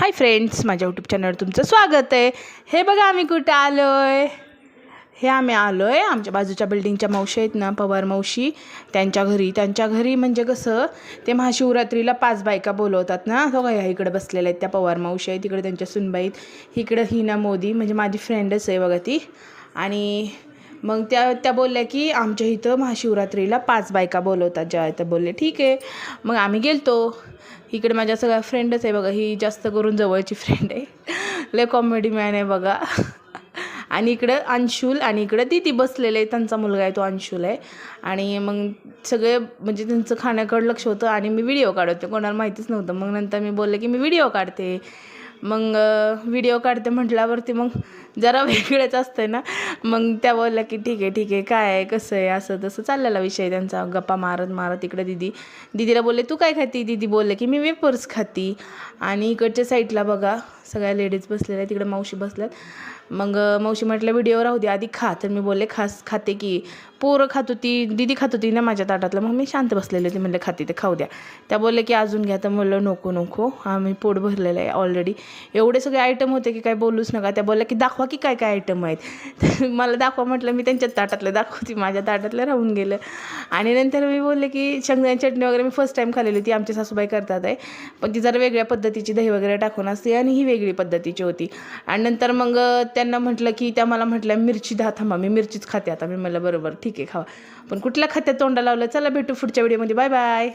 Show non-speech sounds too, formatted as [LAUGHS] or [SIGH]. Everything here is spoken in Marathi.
हाय फ्रेंड्स माझ्या यूट्यूब चॅनलवर तुमचं स्वागत आहे. हे बघा आम्ही कुठं आलो आहे हे आम्ही आलो आहे आमच्या बाजूच्या बिल्डिंगच्या मावशी आहेत ना पवार मावशी. त्यांच्या घरी त्यांच्या घरी म्हणजे कसं ते महाशिवरात्रीला पाच बायका बोलवतात ना. हो ह्या इकडे बसलेल्या आहेत त्या पवार मावशी आहेत तिकडे त्यांच्या सुनबाईत इकडं हिना मोदी म्हणजे माझी फ्रेंडच आहे बघा ती. आणि मग त्या त्या बोलल्या की आमच्या इथं महाशिवरात्रीला पाच बायका बोलवतात. ज्या त्या बोलले ठीक आहे. मग आम्ही गेलतो. इकडे माझ्या सगळ्या फ्रेंडच आहे बघा ही जास्त करून जवळची फ्रेंड आहे. लय कॉमेडी मॅन आहे बघा. आणि इकडं अंशुल आणि इकडं दिदी बसलेले आहे त्यांचा मुलगा आहे तो अंशुल आहे. आणि मग सगळे म्हणजे त्यांचं खाण्याकडं लक्ष होतं आणि मी व्हिडिओ काढत. कोणाला माहितीच नव्हतं. मग नंतर मी बोलले की मी व्हिडिओ काढते. मग व्हिडिओ काढते म्हटल्यावरती मग जरा वेगळंच असतं ना. मग त्या बोलल्या की ठीक आहे ठीक आहे काय आहे कसं आहे असं तसं चाललेला विषय त्यांचा. गप्पा मारत मारत इकडे दिदी. दिदीला बोलले तू काय खाती? दिदी बोलले की मी वेपर्स खाती. आणि इकडच्या साईडला बघा सगळ्या लेडीज बसलेल्या तिकडे मावशी बसल्यात. मग मावशी म्हटलं व्हिडिओ राहू दे आधी खा. तर मी बोलले खास खाते की. पोरं खात होती दिदी खात होती ना माझ्या ताटातलं. मग मी शांत बसलेले होती म्हणलं खाते ते खाऊ द्या. त्या बोलले की अजून घ्या. तर म्हणलं नको नको. आम्ही पोट भरलेलं आहे ऑलरेडी एवढे सगळे आयटम होते की काय बोलूच नका. त्या बोलल्या की दाखवा की काय काय आयटम आहेत. तर [LAUGHS] मला दाखवा म्हटलं मी त्यांच्या ताटातलं दाखवते. माझ्या ताटातलं राहून गेलं. आणि नंतर मी बोलले की शेंगदाणे चटणी वगैरे मी फर्स्ट टाईम खालेली होती. आमची सासूबाई करतात आहे. पण ती जरा वेगळ्या पद्धतीची दही वगैरे टाकून असते आणि ही वेगळी पद्धतीची होती. आणि नंतर मग त्यांना म्हटलं की त्या मला म्हटल्या मिरची दहा थांबा. मी मिरचीच खाते आता. मी म्हटलं बरोबर. ठीक ठीक आहे खावा. पण कुठल्या खात्यात तोंडा लावलं चला भेटू पुढच्या व्हिडिओमध्ये बाय बाय